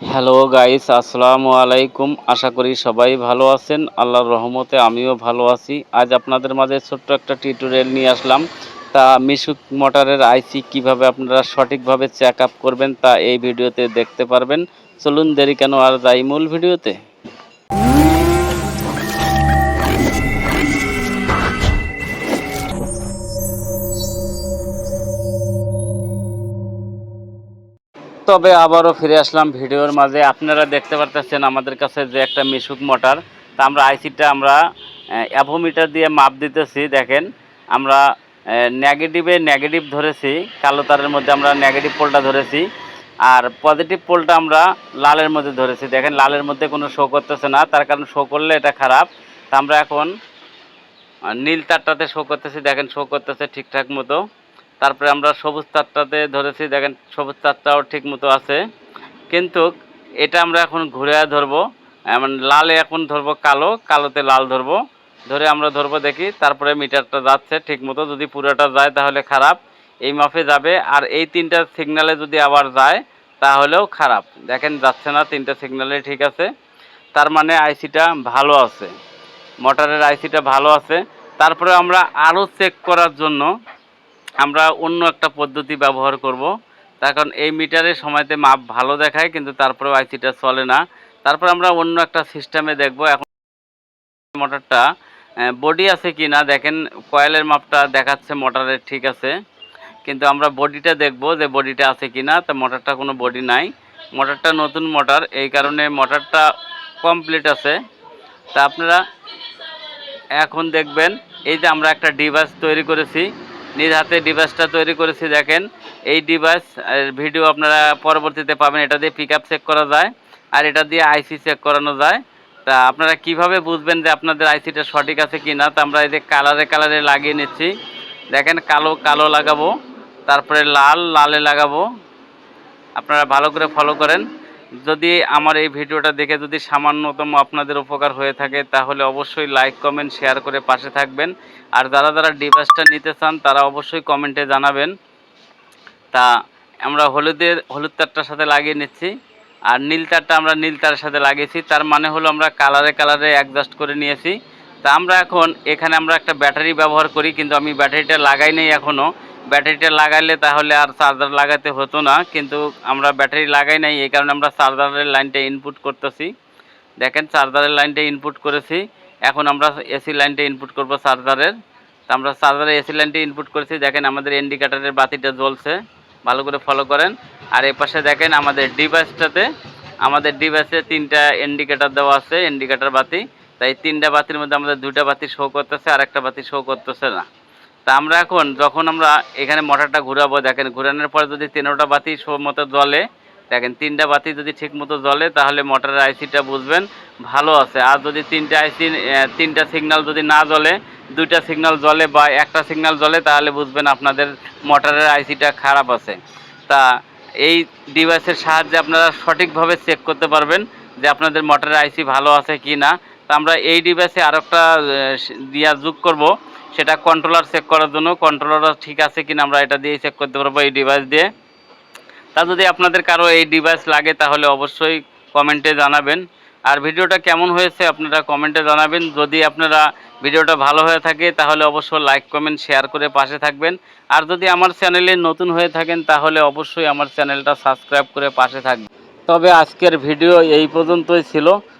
Hello guys আসসালামু আলাইকুম আশা করি সবাই ভালো আছেন। আল্লাহর রহমতে আমিও ভালো আছি। আজ আপনাদের মাঝে ছোট্ট একটা টিউটোরিয়াল নিয়ে আসলাম। তা মিশুক মোটরের আইসি কীভাবে আপনারা সঠিকভাবে চেক আপ করবেন তা এই ভিডিওতে দেখতে পারবেন। চলুন দেরি কেন আর যাই মূল ভিডিওতে। তবে আবারও ফিরে আসলাম ভিডিওর মাঝে। আপনারা দেখতে পারতেছেন আমাদের কাছে যে একটা মিশুক মোটর। তা আমরা আইসিটা আমরা অ্যাভোমিটার দিয়ে মাপ দিতেছি, দেখেন। আমরা নেগেটিভে নেগেটিভ ধরেছি, কালো তারের মধ্যে আমরা নেগেটিভ পোলটা ধরেছি। আর পজিটিভ পোলটা আমরা লালের মধ্যে ধরেছি, দেখেন লালের মধ্যে কোনো শো করতেছে না, তার কারণ শো করলে এটা খারাপ। তা আমরা এখন নীল তারটাতে শো করতেছি, দেখেন শো করতেছে ঠিকঠাক মতো। তারপরে আমরা সবুজ তারটাতে ধরেছি, দেখেন সবুজ তারটাও ঠিক মতো আছে। কিন্তু এটা আমরা এখন ঘুরে ধরবো এমন লালে এখন ধরবো কালো, কালোতে লাল ধরবো। ধরে আমরা ধরবো দেখি, তারপরে মিটারটা যাচ্ছে ঠিক মতো যদি পুরোটা যায় তাহলে খারাপ, এই মাপে যাবে। আর এই তিনটা সিগনালে যদি আবার যায়, তাহলেও খারাপ। দেখেন যাচ্ছে না, তিনটা সিগনালে ঠিক আছে। তার মানে আইসিটা ভালো আছে। মোটরের আইসিটা ভালো আছে। তারপরে আমরা আরও চেক করার জন্য আমরা অন্য একটা পদ্ধতি ব্যবহার করব। তার কারণ এই মিটারের সময়তে মাপ ভালো দেখায়, কিন্তু তারপরেও আইসিটা চলে না। তারপর আমরা অন্য একটা সিস্টেমে দেখব। এখন মোটরটা বডি আছে কি না দেখেন, কয়েলের মাপটা দেখাচ্ছে মোটরের ঠিক আছে। কিন্তু আমরা বডিটা দেখব যে বডিটা আছে কি না তা মোটরটা কোনো বডি নাই। মোটরটা নতুন মোটর, এই কারণে মোটরটা কমপ্লিট আছে। তা আপনারা এখন দেখবেন, এই যে আমরা একটা ডিভাইস তৈরি করেছি নিজ হাতে ডিভাইসটা তৈরি করেছি, দেখেন। এই ডিভাইস ভিডিও আপনারা পরবর্তীতে পাবেন। এটা দিয়ে পিক চেক করা যায় আর এটা দিয়ে আইসি চেক করানো যায়। তা আপনারা কীভাবে বুঝবেন যে আপনাদের আইসিটা সঠিক আছে কি না তা আমরা এই যে কালারে কালারে লাগিয়ে নিচ্ছি। দেখেন, কালো কালো লাগাবো, তারপরে লাল, লালে লাগাবো। আপনারা ভালো করে ফলো করেন। যদি আমার এই ভিডিওটা দেখে যদি সামান্যতম আপনাদের উপকার হয়ে থাকে, তাহলে অবশ্যই লাইক কমেন্ট শেয়ার করে পাশে থাকবেন। আর যারা যারা ডিভাইসটা নিতে চান, তারা অবশ্যই কমেন্টে জানাবেন। তা আমরা হলুদের, হলুদ তারটার সাথে লাগিয়ে নিচ্ছি। আর নীল তারটা আমরা নীল তারের সাথে লাগিয়েছি। তার মানে হলো আমরা কালারে কালারে অ্যাডজাস্ট করে নিয়েছি। তা আমরা এখন, এখানে আমরা একটা ব্যাটারি ব্যবহার করি, কিন্তু আমি ব্যাটারিটা লাগাই নেই এখনও ব্যাটারিটা লাগাইলে তাহলে আর চার্জার লাগাতে হতো না, কিন্তু আমরা ব্যাটারি লাগাই নাই, এই কারণে আমরা চার্জারের লাইনটা ইনপুট করতেছি। দেখেন চার্জারের লাইনটা ইনপুট করেছি, এখন আমরা এসি লাইনটা ইনপুট করব চার্জারের তা আমরা চার্জারের এসি লাইনটা ইনপুট করেছি, দেখেন আমাদের ইন্ডিকেটারের বাতিটা জ্বলছে, ভালো করে ফলো করেন। আর এ পাশে দেখেন আমাদের ডিভাইসটাতে আমাদের ডিভাইসে তিনটা ইন্ডিকেটার দেওয়া আছে ইন্ডিকেটার বাতি। তাই তিনটা বাতির মধ্যে আমাদের দুটা বাতি শো করতেছে আর একটা বাতি শো করতেছে না। তা আমরা এখন যখন আমরা এখানে মোটরটা ঘুরাবো, দেখেন ঘুরানোর পরে যদি তিনোটা বাতি মতো জ্বলে, দেখেন তিনটা বাতি যদি ঠিক মতো তাহলে মোটরের আইসিটা বুঝবেন ভালো আছে। আর যদি তিনটা আইসি তিনটা সিগন্যাল যদি না জ্বলে, দুইটা সিগন্যাল জ্বলে বা একটা সিগন্যাল জ্বলে, তাহলে বুঝবেন আপনাদের মোটরের আইসিটা খারাপ আছে। তা এই ডিভাইসের সাহায্যে আপনারা সঠিকভাবে চেক করতে পারবেন যে আপনাদের মোটরের আইসি ভালো আছে কি না তা আমরা এই ডিভাইসে আর একটা দিয়া যোগ করব। সেটা কন্ট্রোলার চেক করার জন্য। কন্ট্রোলার ঠিক আছে কিনা আমরা এটা দিয়ে চেক করতে পারব এই ডিভাইস দিয়ে। তা যদি আপনাদের কারও এই ডিভাইস লাগে তাহলে অবশ্যই কমেন্টে জানাবেন। আর ভিডিওটা কেমন হয়েছে আপনারা কমেন্টে জানাবেন। যদি আপনারা ভিডিওটা ভালো হয়ে থাকে তাহলে অবশ্যই লাইক কমেন্ট শেয়ার করে পাশে থাকবেন। আর যদি আমার চ্যানেলে নতুন হয়ে থাকেন তাহলে অবশ্যই আমার চ্যানেলটা সাবস্ক্রাইব করে পাশে থাকবেন। তবে আজকের ভিডিও এই পর্যন্তই ছিল।